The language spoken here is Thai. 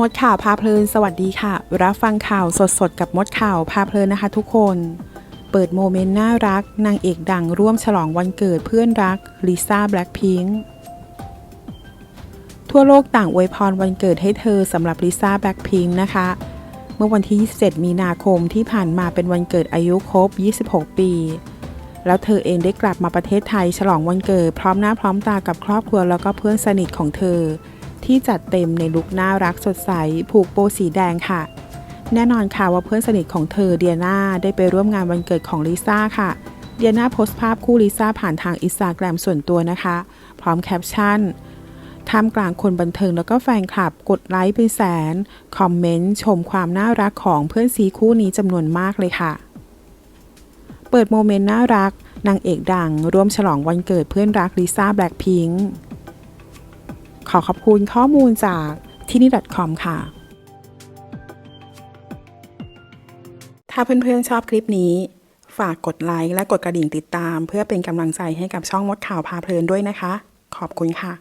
มดข่าวพาเพลินสวัสดีค่ะ รับฟังข่าวสดๆ กับมดข่าวพาเพลินนะคะทุกคน เปิดโมเมนต์น่ารัก นางเอกดังร่วมฉลองวันเกิดเพื่อนรักลิซ่าแบล็คพิงค์ทั่วโลกต่างอวยพรวันเกิดให้เธอสำหรับลิซ่าแบล็คพิงค์นะคะ เมื่อวันที่ 27 มีนาคมที่ผ่านมาเป็นวันเกิดอายุครบ 26 ปี แล้วเธอเองได้กลับมาประเทศไทยฉลองวันเกิดพร้อมหน้าพร้อมตากับครอบครัวแล้วก็เพื่อนสนิทของเธอ ที่จัดเต็มในลุคน่ารักสดใส ผูกโบสีแดงค่ะ แน่นอนค่ะว่าเพื่อนสนิทของเธอเดียนาได้ไปร่วมงานวันเกิดของลิซ่าค่ะเดียนาโพสต์ภาพคู่ลิซ่าผ่านทางอินสตาแกรมส่วนตัวนะคะ พร้อมแคปชั่นท่ามกลางคนบันเทิงแล้วก็แฟนคลับกดไลค์เป็นแสน คอมเมนต์ชมความน่ารักของเพื่อนซีคู่นี้จำนวนมากเลยค่ะ เปิดโมเมนต์น่ารักนางเอกดัง ร่วมฉลองวันเกิดเพื่อนรักลิซ่าแบล็คพิงค์ ขอขอบคุณข้อมูลจากที่นี่ .com ค่ะ ถ้าเพื่อนๆชอบคลิปนี้ ฝากกดไลค์และกดกระดิ่งติดตาม เพื่อเป็นกำลังใจให้กับช่องมดข่าวพาเพลินด้วยนะคะ ขอบคุณค่ะ